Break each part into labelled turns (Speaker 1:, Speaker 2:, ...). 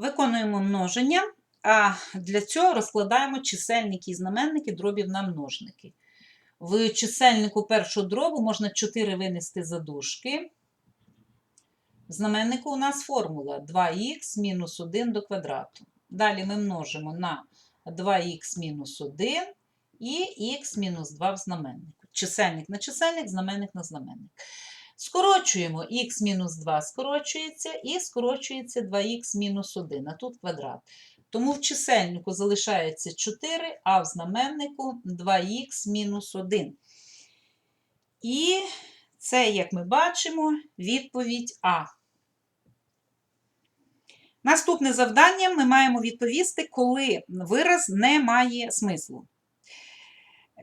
Speaker 1: Виконуємо множення, а для цього розкладаємо чисельники і знаменники дробів на множники. В чисельнику першого дробу можна 4 винести за дужки. В знаменнику у нас формула 2х мінус 1 до квадрату. Далі ми множимо на 2х мінус 1 і х мінус 2 в знаменнику. Чисельник на чисельник, знаменник на знаменник. Скорочуємо х мінус 2 скорочується і скорочується 2х мінус 1, а тут квадрат. Тому в чисельнику залишається 4, а в знаменнику 2х мінус 1. І це, як ми бачимо, відповідь А. Наступне завдання ми маємо відповісти, коли вираз не має смислу.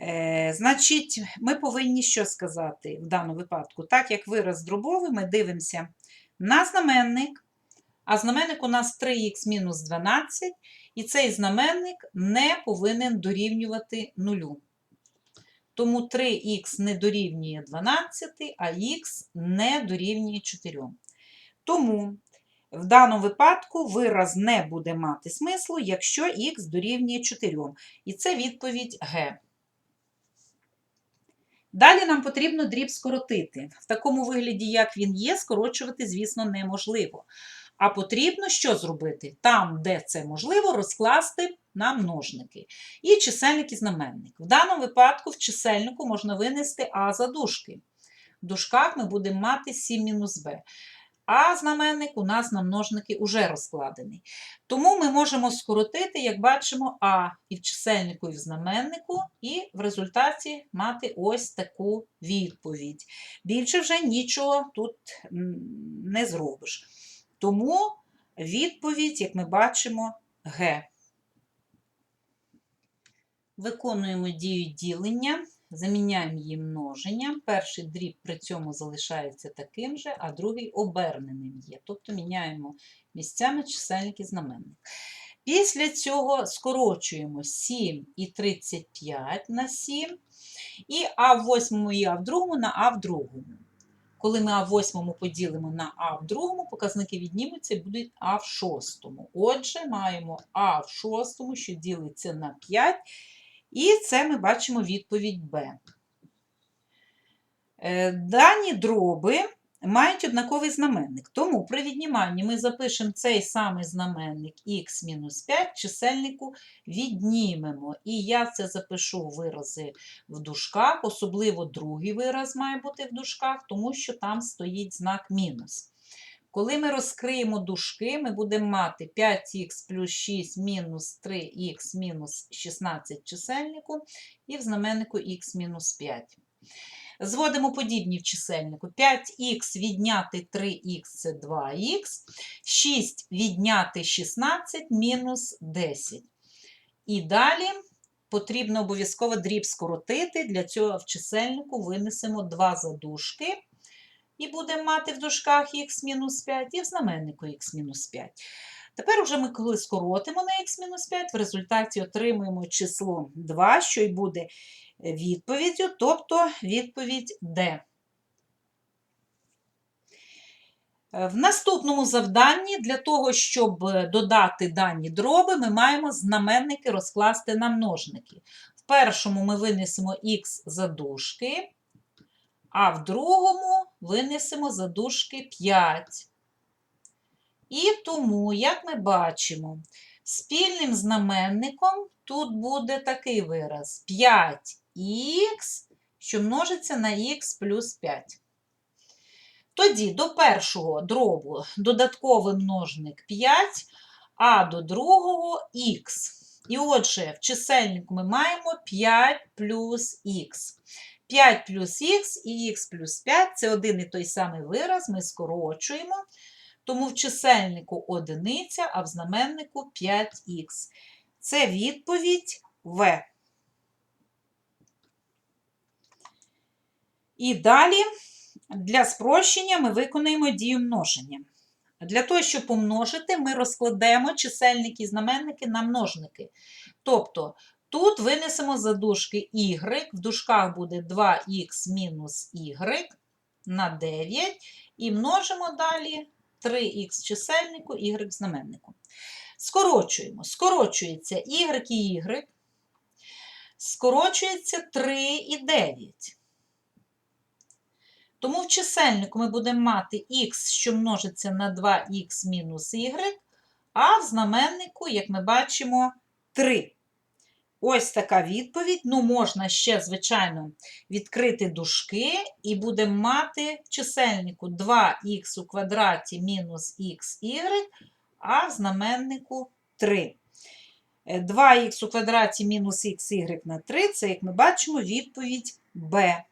Speaker 1: Е, значить, ми повинні що сказати в даному випадку? Так як вираз дробовий, ми дивимося на знаменник, а знаменник у нас 3х мінус 12, і цей знаменник не повинен дорівнювати нулю. Тому 3х не дорівнює 12, а х не дорівнює 4. Тому в даному випадку вираз не буде мати смислу, якщо х дорівнює 4. І це відповідь Г. Далі нам потрібно дріб скоротити. В такому вигляді, як він є, скорочувати, звісно, неможливо. А потрібно що зробити? Там, де це можливо, розкласти на множники. І чисельник і знаменник. В даному випадку в чисельнику можна винести А за дужки. В дужках ми будемо мати 7 мінус Б. А знаменник у нас на множники вже розкладений. Тому ми можемо скоротити, як бачимо, А і в чисельнику, і в знаменнику, і в результаті мати ось таку відповідь. Більше вже нічого тут не зробиш. Тому відповідь, як ми бачимо, Г. Виконуємо дію ділення. Заміняємо її множенням. Перший дріб при цьому залишається таким же, а другий оберненим є. Тобто міняємо місцями чисельник і знаменник. Після цього скорочуємо 7 і 35 на 7, і А в восьмому і А в другому на А в другому. Коли ми А в восьмому поділимо на А в другому, показники віднімуться і будуть А в шостому. Отже, маємо А в шостому, що ділиться на 5. І це ми бачимо відповідь Б. Е, Дані дроби мають однаковий знаменник. Тому при відніманні ми запишемо цей самий знаменник х-5 чисельнику віднімемо. І я це запишу вирази в дужках, особливо другий вираз має бути в дужках, тому що там стоїть знак мінус. Коли ми розкриємо дужки, ми будемо мати 5х плюс 6 мінус 3х мінус 16 чисельнику і в знаменнику х мінус 5. Зводимо подібні в чисельнику. 5х відняти 3х це 2х, 6 відняти 16 мінус 10. І далі потрібно обов'язково дріб скоротити. Для цього в чисельнику винесемо 2 задушки. І будемо мати в дужках х-5 і в знаменнику х-5. Тепер уже ми коли скоротимо на х-5, в результаті отримуємо число 2, що й буде відповіддю, тобто відповідь D. В наступному завданні для того, щоб додати дані дроби, ми маємо знаменники розкласти на множники. В першому ми винесемо х за дужки, а в другому винесемо за дужки 5. І тому, як ми бачимо, спільним знаменником тут буде такий вираз 5х, що множиться на х плюс 5. Тоді до першого дробу додатковий множник 5, а до другого х. І отже, в чисельнику ми маємо 5 плюс х. 5 плюс х і х плюс 5 це один і той самий вираз, ми скорочуємо. Тому в чисельнику одиниця, а в знаменнику 5х. Це відповідь В. І далі для спрощення ми виконуємо дію множення. Для того, щоб помножити, ми розкладемо чисельники і знаменники на множники. Тобто Тут винесемо за дужки y, в дужках буде 2х мінус y на 9, і множимо далі 3х чисельнику, y знаменнику. Скорочуємо. Скорочується y і y. Скорочується 3 і 9. Тому в чисельнику ми будемо мати х, що множиться на 2х мінус y, а в знаменнику, як ми бачимо, 3. Ось така відповідь. Ну, можна ще, звичайно, відкрити дужки і будемо мати в чисельнику 2х у квадраті мінус xy, а в знаменнику 3. 2х у квадраті мінус xy на 3 це, як ми бачимо, відповідь Б.